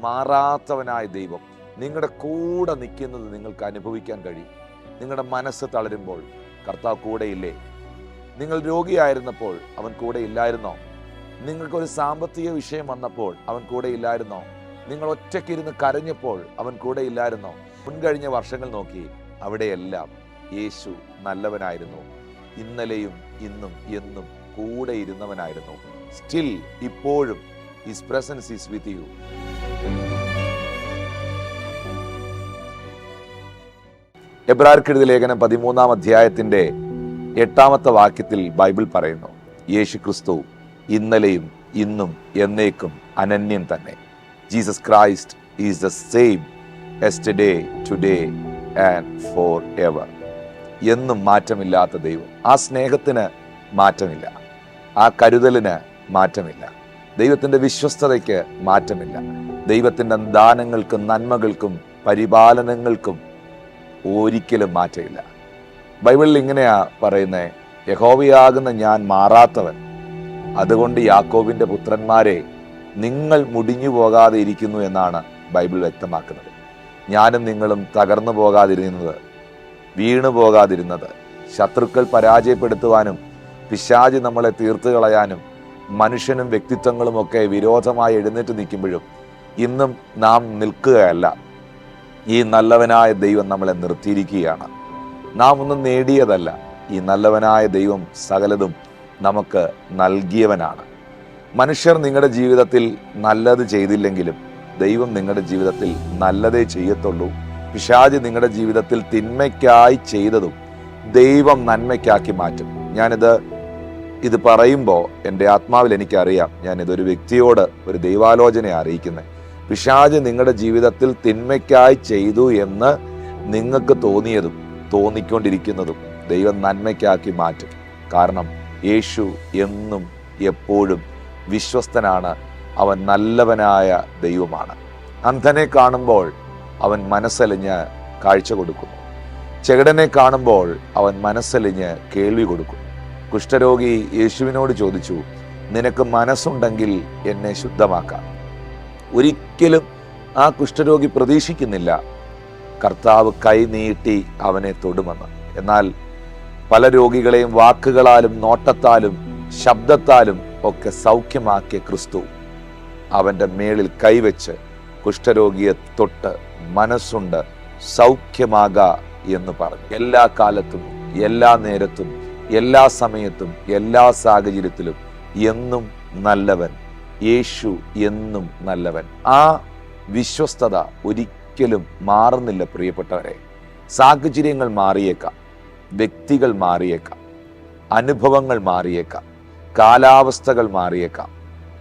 മാറാത്തവനായ ദൈവം നിങ്ങളുടെ കൂടെ നിൽക്കുന്നത് നിങ്ങൾക്ക് അനുഭവിക്കാൻ കഴിയും. നിങ്ങളുടെ മനസ്സ് തളരുമ്പോൾ കർത്താവ് കൂടെയില്ലേ? നിങ്ങൾ രോഗിയായിരുന്നപ്പോൾ അവൻ കൂടെ ഇല്ലായിരുന്നോ നിങ്ങൾക്കൊരു സാമ്പത്തിക വിഷയം വന്നപ്പോൾ അവൻ കൂടെ ഇല്ലായിരുന്നോ നിങ്ങൾ ഒറ്റയ്ക്കിരുന്ന് കരഞ്ഞപ്പോൾ അവൻ കൂടെ ഇല്ലായിരുന്നോ മുൻകഴിഞ്ഞ വർഷങ്ങൾ നോക്കി അവിടെയെല്ലാം യേശു നല്ലവനായിരുന്നു. ഇന്നലെയും ഇന്നും എന്നും കൂടെ ഇരുന്നവനായിരുന്നു സ്റ്റിൽ ഇപ്പോഴും his presence is with you എബ്രാർക്കെഴുതി ലേഖനം പതിമൂന്നാം അധ്യായത്തിന്റെ എട്ടാമത്തെ വാക്യത്തിൽ ബൈബിൾ പറയുന്നു യേശു ക്രിസ്തു ഇന്നലെയും ഇന്നും എന്നേക്കും അനന്യൻ തന്നെ. Jesus Christ is the same yesterday today and for ever. എന്നും മാറ്റമില്ലാത്ത ദൈവം. ആ സ്നേഹത്തിന് മാറ്റമില്ല. ആ കരുതലിന് മാറ്റമില്ല. ദൈവത്തിന്റെ വിശ്വസ്തതയ്ക്ക് മാറ്റമില്ല. ദൈവത്തിന്റെ ദാനങ്ങൾക്കും നന്മകൾക്കും പരിപാലനങ്ങൾക്കും ഒരിക്കലും മാറ്റമില്ല. ബൈബിളിൽ ഇങ്ങനെയാ പറയുന്നത് യഹോവയാകുന്ന ഞാൻ മാറാത്തവൻ. അതുകൊണ്ട് യാക്കോബിന്റെ പുത്രന്മാരെ നിങ്ങൾ മുടിഞ്ഞു പോകാതെ ഇരിക്കുന്നു എന്നാണ് ബൈബിൾ വ്യക്തമാക്കുന്നത്. ഞാനും നിങ്ങളും തകർന്നു പോകാതിരുന്നത് വീണു പോകാതിരുന്നത് ശത്രുക്കൾ പരാജയപ്പെടുത്തുവാനും പിശാജ് നമ്മളെ തീർത്തു കളയാനും മനുഷ്യനും വ്യക്തിത്വങ്ങളും ഒക്കെ വിരോധമായി എഴുന്നേറ്റ് നിൽക്കുമ്പോഴും ഇന്നും നാം നിൽക്കുകയല്ല. ഈ നല്ലവനായ ദൈവം നമ്മളെ നിർത്തിയിരിക്കുകയാണ്. നാം ഒന്നും നേടിയതല്ല. ഈ നല്ലവനായ ദൈവം സകലതും നമുക്ക് നൽകിയവനാണ്. മനുഷ്യർ നിങ്ങളുടെ ജീവിതത്തിൽ നല്ലത് ചെയ്തില്ലെങ്കിലും ദൈവം നിങ്ങളുടെ ജീവിതത്തിൽ നല്ലതേ ചെയ്യത്തുള്ളൂ. പിശാജ് നിങ്ങളുടെ ജീവിതത്തിൽ തിന്മയ്ക്കായി ചെയ്തതും ദൈവം നന്മയ്ക്കാക്കി മാറ്റും. ഞാനിത് ഇത് പറയുമ്പോൾ എന്റെ ആത്മാവിൽ എനിക്കറിയാം. ഞാൻ ഇതൊരു വ്യക്തിയോട് ഒരു ദൈവാലോചനയെ അറിയിക്കുന്നത്. പിശാജ് നിങ്ങളുടെ ജീവിതത്തിൽ തിന്മയ്ക്കായി ചെയ്തു എന്ന് നിങ്ങൾക്ക് തോന്നിയതും തോന്നിക്കൊണ്ടിരിക്കുന്നതും ദൈവം നന്മയ്ക്കാക്കി മാറ്റും. കാരണം യേശു എന്നും എപ്പോഴും വിശ്വസ്തനാണ്. അവൻ നല്ലവനായ ദൈവമാണ്. അന്ധനെ കാണുമ്പോൾ അവൻ മനസ്സലിഞ്ഞ് കാഴ്ച കൊടുക്കുന്നു. ചെകിടനെ കാണുമ്പോൾ അവൻ മനസ്സലിഞ്ഞ് കേൾവി കൊടുക്കും. കുഷ്ഠരോഗി യേശുവിനോട് ചോദിച്ചു നിനക്ക് മനസ്സുണ്ടെങ്കിൽ എന്നെ ശുദ്ധമാക്കാം. ഒരിക്കലും ആ കുഷ്ഠരോഗി പ്രതീക്ഷിക്കുന്നില്ല. കർത്താവ് കൈനീട്ടി അവനെ തൊടുമെന്ന്. എന്നാൽ പല രോഗികളെയും വാക്കുകളാലും നോട്ടത്താലും ശബ്ദത്താലും ഒക്കെ സൗഖ്യമാക്കിയ ക്രിസ്തു അവന്റെ മേളിൽ കൈവച്ച് കുഷ്ഠരോഗിയെ തൊട്ട് മനസ്സുണ്ട് സൗഖ്യമാക എന്ന് പറഞ്ഞു. എല്ലാ കാലത്തും എല്ലാ നേരത്തും എല്ലാ സമയത്തും എല്ലാ സാഹചര്യത്തിലും എന്നും നല്ലവൻ യേശു എന്നും നല്ലവൻ. ആ വിശ്വസ്തത ഒരിക്കലും മാറുന്നില്ല പ്രിയപ്പെട്ടവരെ. സാഹചര്യങ്ങൾ മാറിയേക്കാം. വ്യക്തികൾ മാറിയേക്കാം. അനുഭവങ്ങൾ മാറിയേക്കാം. കാലാവസ്ഥകൾ മാറിയേക്കാം.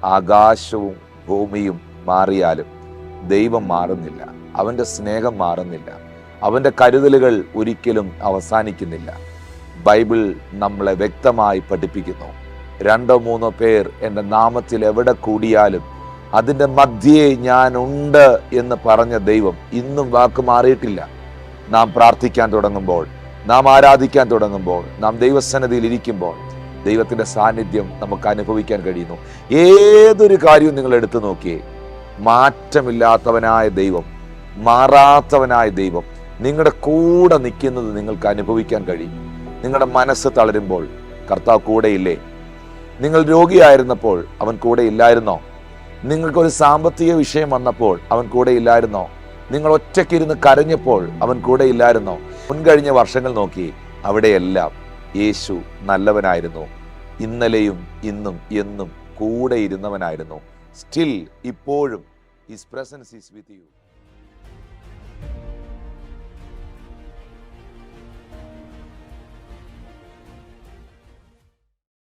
ആകാശവും ഭൂമിയും മാറിയാലും ദൈവം മാറുന്നില്ല. അവന്റെ സ്നേഹം മാറുന്നില്ല. അവന്റെ കരുതലുകൾ ഒരിക്കലും അവസാനിക്കുന്നില്ല. ബൈബിൾ നമ്മളെ വ്യക്തമായി പഠിപ്പിക്കുന്നു. രണ്ടോ മൂന്നോ പേർ എന്റെ നാമത്തിൽ എവിടെ കൂടിയാലും അതിന്റെ മധ്യേ ഞാൻ ഉണ്ട് എന്ന് പറഞ്ഞ ദൈവം ഇന്നും വാക്ക് മാറിയിട്ടില്ല. നാം പ്രാർത്ഥിക്കാൻ തുടങ്ങുമ്പോൾ നാം ആരാധിക്കാൻ തുടങ്ങുമ്പോൾ നാം ദൈവസന്നിധിയിൽ ഇരിക്കുമ്പോൾ ദൈവത്തിന്റെ സാന്നിധ്യം നമുക്ക് അനുഭവിക്കാൻ കഴിയുന്നു. ഏതൊരു കാര്യവും നിങ്ങൾ എടുത്തു നോക്കിയേ മാറ്റമില്ലാത്തവനായ ദൈവം മാറാത്തവനായ ദൈവം നിങ്ങളുടെ കൂടെ നിൽക്കുന്നത് നിങ്ങൾക്ക് അനുഭവിക്കാൻ കഴിയും. നിങ്ങളുടെ മനസ്സ് തളരുമ്പോൾ കർത്താവ് കൂടെയില്ലേ? നിങ്ങൾ രോഗിയായിരുന്നപ്പോൾ അവൻ കൂടെ ഇല്ലായിരുന്നോ? നിങ്ങൾക്കൊരു സാമ്പത്തിക വിഷയം വന്നപ്പോൾ അവൻ കൂടെ ഇല്ലായിരുന്നോ? നിങ്ങൾ ഒറ്റയ്ക്കിരുന്ന് കരഞ്ഞപ്പോൾ അവൻ കൂടെ ഇല്ലായിരുന്നോ? മുൻകഴിഞ്ഞ വർഷങ്ങൾ നോക്കി അവിടെയെല്ലാം യേശു നല്ലവനായിരുന്നു. ഇന്നലെയും ഇന്നും എന്നും കൂടെ ഇരുന്നവനായിരുന്നു. സ്റ്റിൽ ഇപ്പോഴും his presence is with you